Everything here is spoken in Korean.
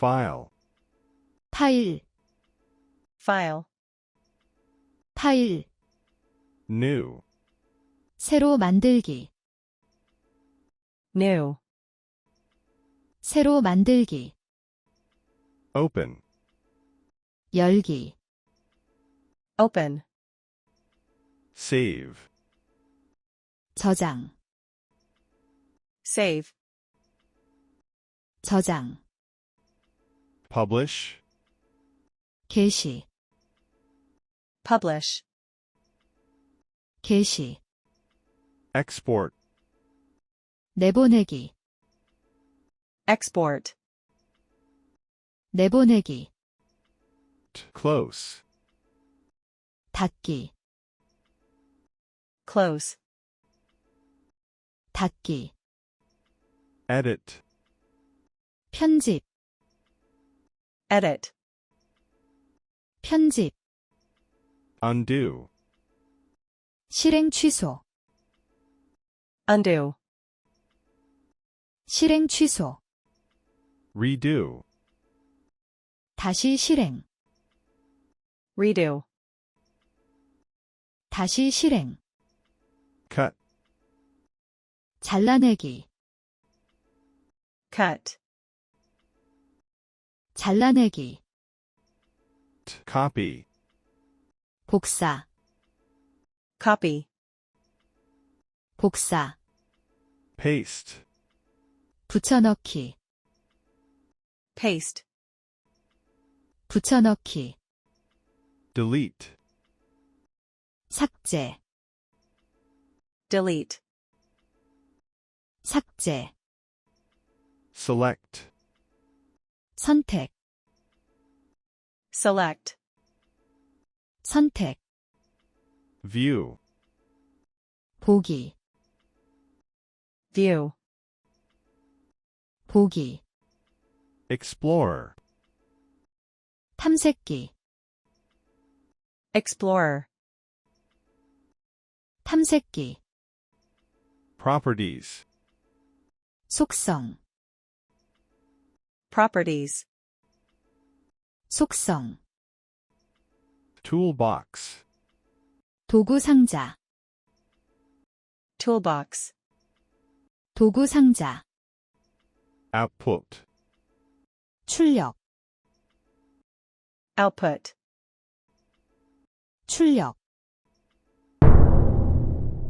file, 파일, file, 파일, new, 새로 만들기, new, 새로 만들기, open, 열기, open, save, 저장, save, 저장, publish, 게시, publish, 게시, export, 내보내기, export, 내보내기, t- close, 닫기, close, 닫기, edit, 편집, edit, 편집, undo, 실행 취소, undo, 실행 취소, redo, 다시 실행, redo, 다시 실행, cut, 잘라내기, cut, 잘라내기, copy, 복사, copy, 복사, paste, 붙여넣기, paste, 붙여넣기, delete, 삭제, delete, 삭제, select, 선택, select, 선택, view, 보기, view, 보기, explorer, 탐색기, explorer, 탐색기, properties, 속성, properties, 속성, toolbox, 도구 상자, toolbox, 도구 상자, output, 출력, output, 출력,